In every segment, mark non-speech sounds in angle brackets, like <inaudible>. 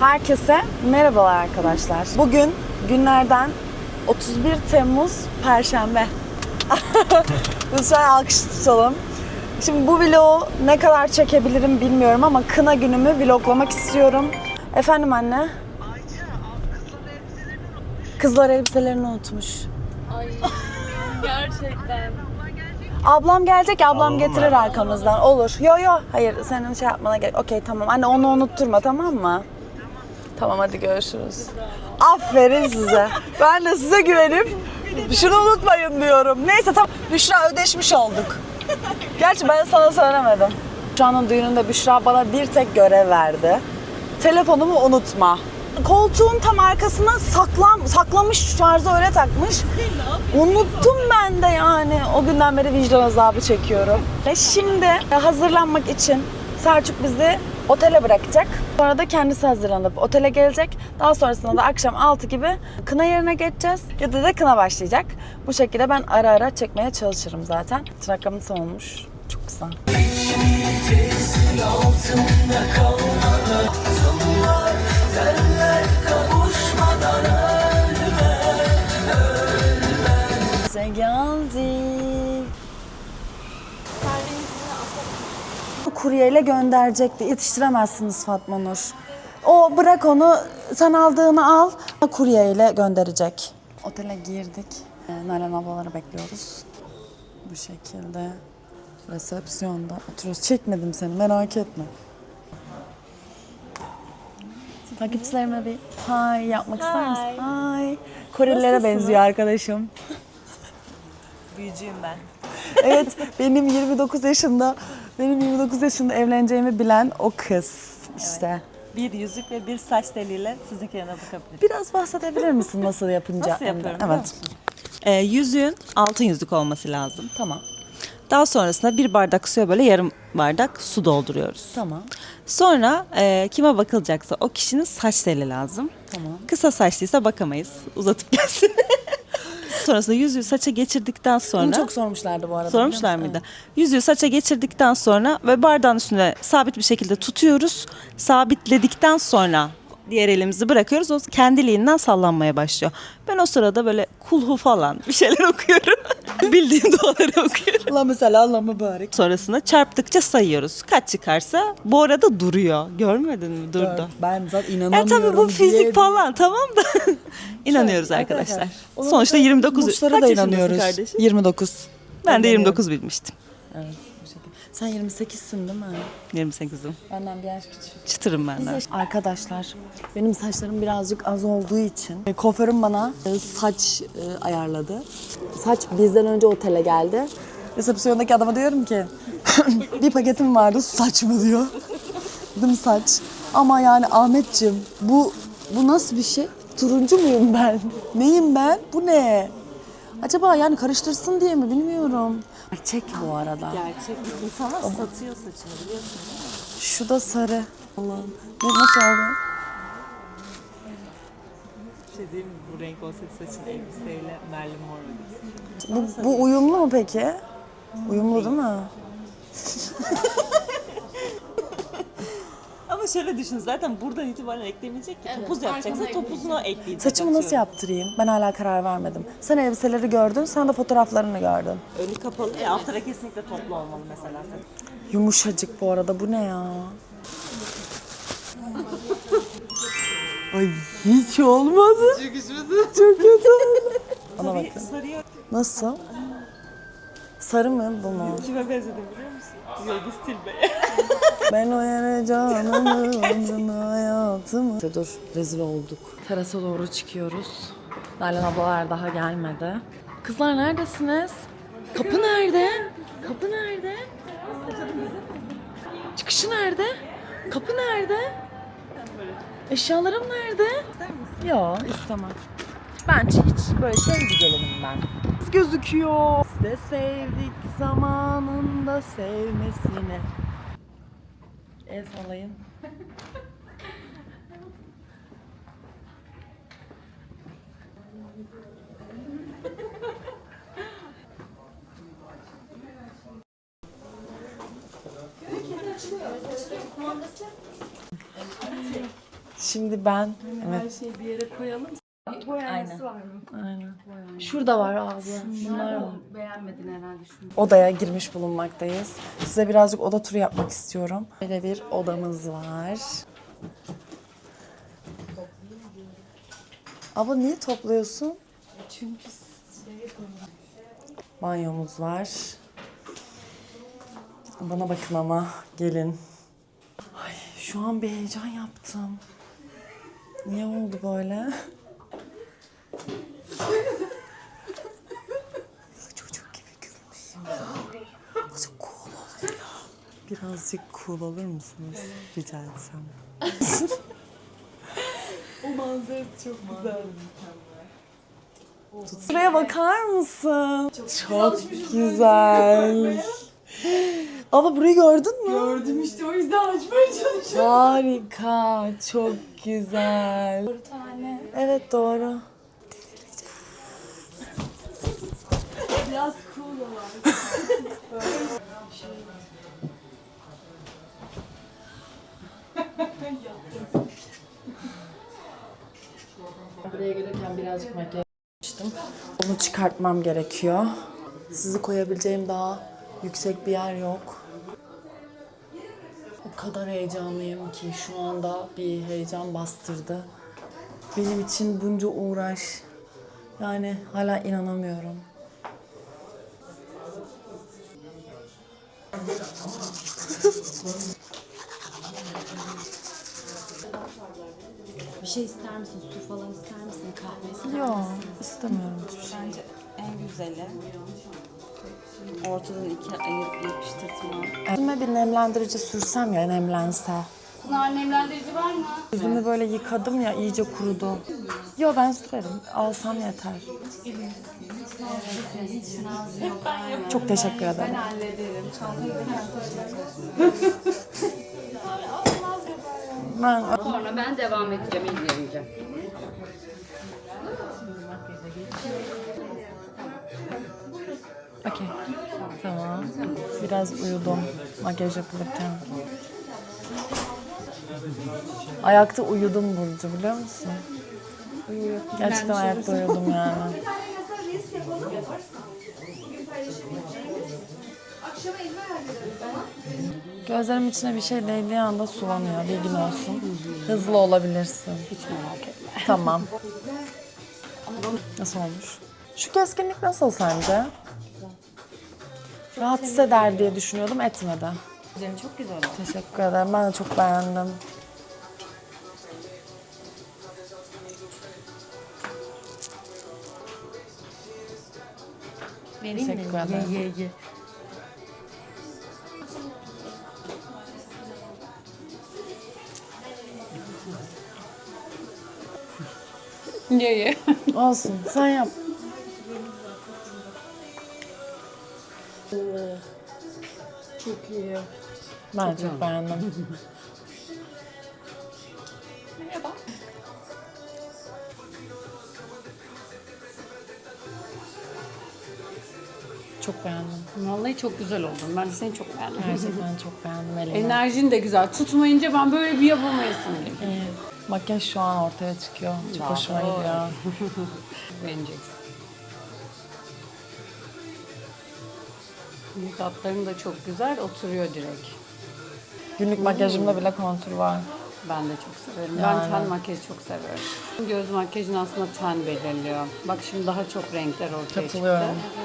Herkese merhabalar arkadaşlar. Bugün günlerden 31 Temmuz Perşembe. <laughs> Lütfen alkış tutalım. Şimdi bu vlogu ne kadar çekebilirim bilmiyorum ama kına günümü vloglamak istiyorum. Efendim anne? Kızlar elbiselerini unutmuş. Ay gerçekten. Ablam gelecek, ablam getirir arkamızdan. Olur. Yo yo. Hayır, senin şey yapmana gerek. Okey tamam. Anne onu unutturma tamam mı? Tamam hadi görüşürüz. Aferin size. Ben de size güvenip şunu unutmayın diyorum. Neyse tamam. Büşra ödeşmiş olduk. Gerçi ben sana söylemedim. Büşra'nın düğününde Büşra bana bir tek görev verdi. Telefonumu unutma. Koltuğun tam arkasına saklam, saklamış şarjı öyle takmış. Unuttum ben de yani. O günden beri vicdan azabı çekiyorum. Ve şimdi hazırlanmak için Selçuk bizi otele bırakacak. Sonra da kendisi hazırlanıp otele gelecek. Daha sonrasında da akşam 6 gibi kına yerine geçeceğiz. Ya da da kına başlayacak. Bu şekilde ben ara ara çekmeye çalışırım zaten. Tırnaklığım olmuş. Çok. Bize Kuryeyle gönderecekti. Yetiştiremezsiniz Fatma Nur. O bırak onu, sen aldığını al, kuryeyle gönderecek. Otele girdik. Ee, Nalan ablaları bekliyoruz. Bu şekilde resepsiyonda oturuyoruz. Çekmedim seni, merak etme. Takipçilerime bir hay yapmak ister misin? Hay. Korelilere benziyor arkadaşım. Büyücüyüm ben. Evet, benim 29 yaşında, benim 29 yaşında evleneceğimi bilen o kız işte. Bir yüzük ve bir saç teliyle sizinkilerine bakabilirim. Biraz bahsedebilir misin nasıl yapınca? Nasıl yapıyorum Evet. Ee, yüzüğün altın yüzük olması lazım. Tamam. Daha sonrasında bir bardak suya böyle yarım bardak su dolduruyoruz. Tamam. Sonra e, kime bakılacaksa o kişinin saç teli lazım. Tamam. Kısa saçlıysa bakamayız. Uzatıp gelsin. <laughs> Sonrasında yüzüğü saça geçirdikten sonra... Bunu çok sormuşlardı bu arada. Sormuşlar mıydı? Yüzüğü saça geçirdikten sonra ve bardağın üstüne sabit bir şekilde tutuyoruz. Sabitledikten sonra diğer elimizi bırakıyoruz. O kendiliğinden sallanmaya başlıyor. Ben o sırada böyle kulhu falan bir şeyler <laughs> okuyorum. <laughs> Bildiğim duaları okuyorum. Allah mesela Allah mübarek. Sonrasında çarptıkça sayıyoruz. Kaç çıkarsa bu arada duruyor. Görmedin mi? Durdu. Ben zaten Ya inanamıyorum. tabii bu fizik diye- falan tamam da <laughs> inanıyoruz arkadaşlar. Sonuçta 29 Burçlara da yaşındasın inanıyoruz. kardeşim? 29. Ben de İnanıyorum. 29 bilmiştim. Evet. Sen 28'sin değil mi? 28'im. Benden bir yaş küçük. Çıtırım ben de. Arkadaşlar benim saçlarım birazcık az olduğu için e, kuaförüm bana e, saç e, ayarladı. Saç bizden önce otele geldi. Resepsiyondaki adama diyorum ki <coughs> bir paketim vardı saç mı diyor. Dedim saç. Ama yani Ahmetciğim bu bu nasıl bir şey? Turuncu muyum ben? Neyim ben? Bu ne? Acaba yani karıştırsın diye mi bilmiyorum. Gerçek bu arada. Gerçek insanlar satıyor saçını biliyorsun. Şu da sarı. Allah'ım. Ne, nasıl oldu? Şey diyeyim mi? Bu renk olsaydı saçın elbiseyle Merlin Mor Bu, bu uyumlu mu peki? Uyumlu değil mi? <laughs> Şöyle düşün zaten buradan itibaren eklemeyecek ki. Topuz yapacaksa topuzunu ekleyecek. Saçımı nasıl atıyorum. yaptırayım? Ben hala karar vermedim. Sen elbiseleri gördün, sen de fotoğraflarını gördün. Önü kapalı. E, altlara kesinlikle toplu olmalı mesela. Yumuşacık bu arada, bu ne ya? Ay hiç olmadı. Çok kötü oldu. Bakın. sarıya Nasıl? Sarı mı bu mu? kime benzedim biliyor musun? Yıldız Tilbe'ye. <laughs> Ben o yere canımı, ömrümü, hayatımı... Dur, rezil olduk. Terasa doğru çıkıyoruz. Nalan ablalar daha gelmedi. Kızlar neredesiniz? Kapı nerede? Kapı nerede? Çıkışı nerede? Kapı nerede? Eşyalarım nerede? Yok istemem. Ben hiç böyle sevgi gelinim ben. Gözüküyor. Biz de sevdik zamanında sevmesine. El sallayın. Şimdi ben evet Her şeyi bir yere koyalım. Boyanesi var mı? aynen. Şurada var abla. Bunlar var. Beğenmedin herhalde şunu. Odaya girmiş bulunmaktayız. Size birazcık oda turu yapmak istiyorum. Böyle bir odamız var. Abla niye topluyorsun? Çünkü şey Banyomuz var. Bana bakın ama gelin. Ay şu an bir heyecan yaptım. Niye oldu böyle? Çocuk gibi ya. Azıcık cool olun ya. Birazcık cool olur musunuz? Rica etsem. <laughs> o manzara çok güzel. Şuraya bakar mısın? Çok, güzel. Abla burayı gördün mü? Gördüm işte o yüzden açmaya çalışıyorum. Harika, çok güzel. Bir tane. Evet doğru. Biraz cool olan. <laughs> Buraya gelirken birazcık makyaj yapmıştım. Onu çıkartmam gerekiyor. Sizi koyabileceğim daha yüksek bir yer yok. O kadar heyecanlıyım ki şu anda bir heyecan bastırdı. Benim için bunca uğraş. Yani hala inanamıyorum. Bir şey ister misin? Su falan ister misin? Kahve ister misin? Yok, istemiyorum hiçbir şey. Bence en güzeli ortadan ikiye ayırıp yapıştırtma. Yüzüme bir nemlendirici sürsem ya nemlense. Pınar nemlendirici var mı? Yüzümü böyle yıkadım ya iyice kurudu. Yo ben sürerim. Alsam yeter. Çok teşekkür ederim. Ben Sonra ben devam edeceğim, ilgileneceğim. Okey. Tamam. Biraz uyudum makyaj yapılırken. Ayakta uyudum Burcu biliyor musun? Gerçekten ayakta uyudum yani. <laughs> Gözlerim içine bir şey değdiği anda sulanıyor. Bilgin olsun. Hızlı olabilirsin. Hiç merak etme. Tamam. <laughs> Nasıl olmuş? Şu keskinlik nasıl sence? Rahatsız eder diye düşünüyordum, etmedi. Güzel, çok güzel oldu. Teşekkür ederim. Ben de çok beğendim. Teşekkür ederim. Ye ye ye. Ye ye. <laughs> Olsun, sen yap. Çok iyi. Ben çok beğendim. <laughs> Vallahi çok güzel oldun. Ben de seni çok beğendim. Gerçekten çok beğendim Elina. Enerjin de güzel. Tutmayınca ben böyle bir yapamayasın geliyor. İyi. Makyaj şu an ortaya çıkıyor. Çok hoşuma gidiyor. <laughs> Beğeneceksin. Yüz hatların da çok güzel. Oturuyor direkt. Günlük makyajımda bile kontur var. Ben de çok severim. Yani. Ben ten makyajı çok seviyorum. Göz makyajını aslında ten belirliyor. Bak şimdi daha çok renkler ortaya Katılıyorum. çıktı.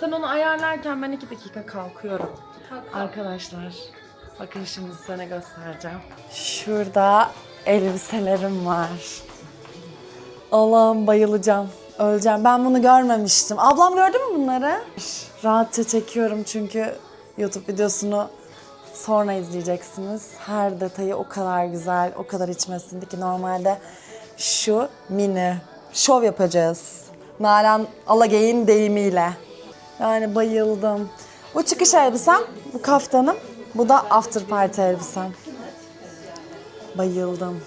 Sen onu ayarlarken ben iki dakika kalkıyorum. Arkadaşlar bakın şimdi size ne göstereceğim. Şurada elbiselerim var. Allah'ım bayılacağım. Öleceğim. Ben bunu görmemiştim. Ablam gördü mü bunları? Rahatça çekiyorum çünkü YouTube videosunu sonra izleyeceksiniz. Her detayı o kadar güzel, o kadar içmesindi ki normalde şu mini şov yapacağız. Nalan Alagey'in deyimiyle. Yani bayıldım. Bu çıkış elbisem, bu kaftanım, bu da after party elbisem. Bayıldım. <laughs>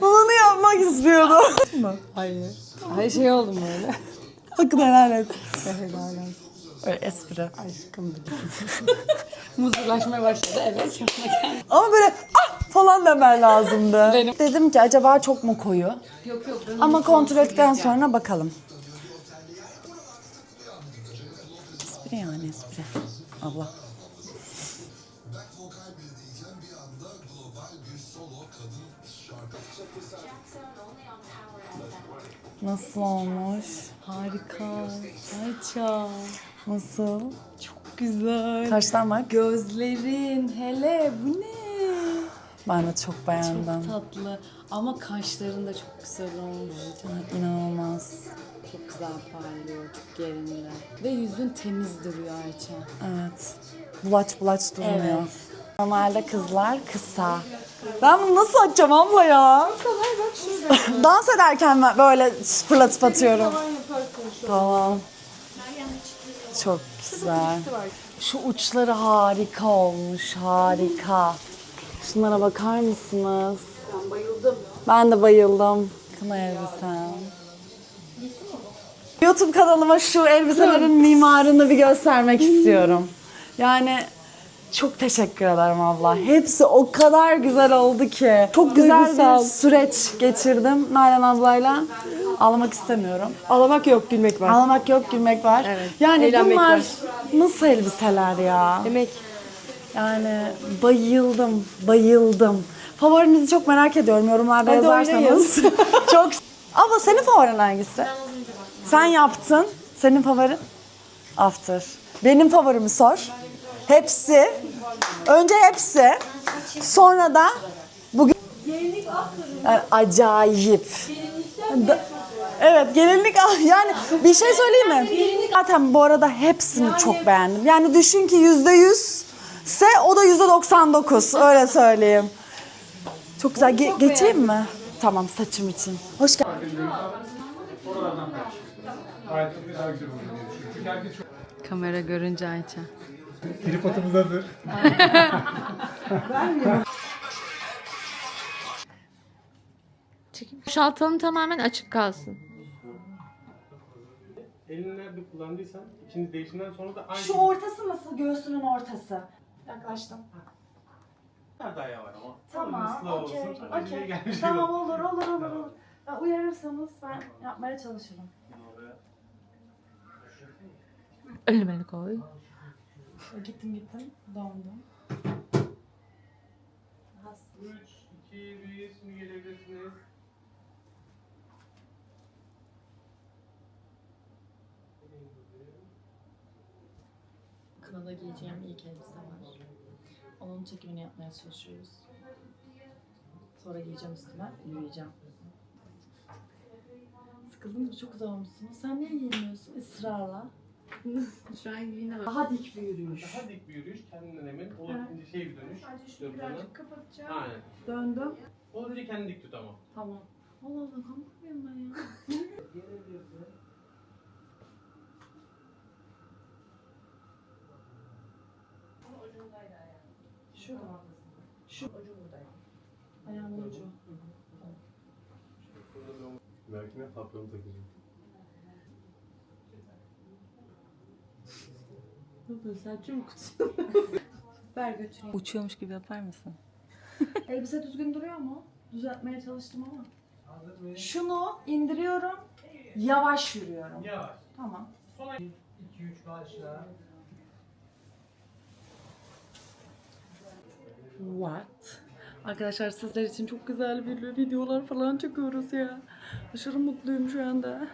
Bunu yapmak istiyordum. Hayır. Her şey oldu mu öyle? Hakkını helal et. Helal olsun. Öyle espri. Aşkım <laughs> Muzurlaşmaya başladı evet. Ama böyle ah falan demen lazımdı. Benim- Dedim ki acaba çok mu koyu? yok yok. ben Ama onu kontrol ettikten edeceğim. sonra bakalım. Espri yani espri. Abla. Nasıl olmuş? Harika. Ayça. Nasıl? Çok güzel. Kaçtan bak? Gözlerin hele bu ne? Ben de çok beğendim. Tatlı ama kaşların da çok güzel olmuş. İnanılmaz. Çok güzel parlıyor, çok yerinde. Ve yüzün temiz duruyor Ayça. Evet. Bulaç bulaç durmuyor. Evet. Normalde kızlar kısa. Ben bunu nasıl açacağım abla ya? <laughs> Dans ederken ben böyle fırlatıp atıyorum. Tamam. Çok güzel. Şu uçları harika olmuş, harika. Şunlara bakar mısınız? Ben bayıldım. Ben de bayıldım. Kına elbisem. YouTube kanalıma şu elbiselerin mimarını bir göstermek istiyorum. Yani çok teşekkür ederim abla. Hepsi o kadar güzel oldu ki. Çok güzel bir süreç geçirdim Nalan ablayla. Ağlamak istemiyorum. Ağlamak yok, gülmek var. Ağlamak yok, gülmek var. Evet, Yani eğlenmek bunlar var. nasıl elbiseler ya? Emek. Yani bayıldım, bayıldım. Favorinizi çok merak ediyorum. Yorumlarda Hadi yazarsanız. <laughs> çok. Abla senin favorin hangisi? Sen yaptın. Senin favorin? After. Benim favorimi sor. Hepsi. Önce hepsi. Sonra da bugün... Yani acayip. Da- Evet gelinlik al- <laughs> yani bir şey söyleyeyim mi? Zaten bu arada hepsini çok beğendim. Yani düşün ki yüzde yüz ise o da yüzde doksan dokuz öyle söyleyeyim. Çok güzel. Ge- geçeyim mi? Tamam saçım için. Hoş geldin. Kamera görünce Ayça. Tripodumuz hazır. Boşaltalım tamamen açık kalsın. Elini nerede kullandıysan ikiniz değişimden sonra da aynı Şu ortası nasıl? Göğsünün ortası. Yaklaştım. kadar daha yavaş ama. Tamam, Slow okey, olsun. Acele okey. gelmiş Tamam olur, olur, olur, olur. Ya, uyarırsanız ben yapmaya çalışırım. Elime koy. Gittim gittim, döndüm. 3, 2, 1, şimdi gelebilirsiniz. Kınada giyeceğim ilk elbise var. Onun çekimini yapmaya çalışıyoruz. Sonra giyeceğim üstüme, yürüyeceğim. Sıkıldın mı? Çok güzel olmuşsun. Sen niye giymiyorsun ısrarla? <laughs> Şu an yine Daha dik bir yürüyüş. Daha dik bir yürüyüş, kendinden emin. Olabildiğince şey bir dönüş. Dönüş. kapatacağım. Aynen. Döndüm. Olabildiğince kendini dik tut ama. Tamam. Allah Allah kalkmıyorum ben ya. <laughs> Mı? Şu ucu buradayım. Ayağımın ucu. Belki ne patronu takacağım. Saçım kutusu. Ver götüreyim. Uçuyormuş gibi yapar mısın? <laughs> Elbise düzgün duruyor mu? Düzeltmeye çalıştım ama. Şunu indiriyorum. Yavaş yürüyorum. Yavaş. Tamam. Sonra 2, 3 başla. What? Arkadaşlar sizler için çok güzel bir videolar falan çekiyoruz ya. Aşırı mutluyum şu anda.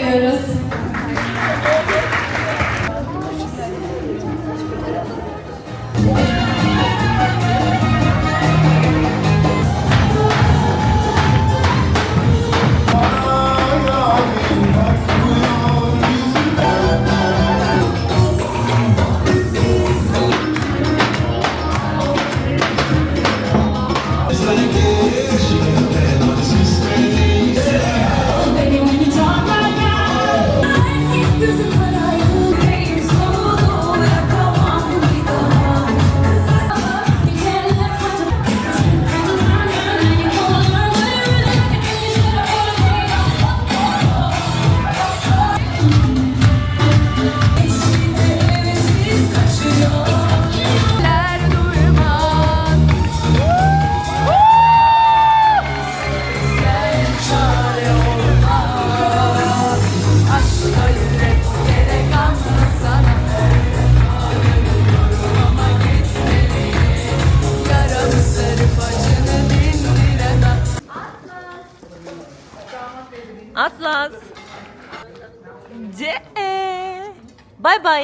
Seni çok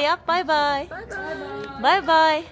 C. Bye bye yap. Bye bye. Bye bye.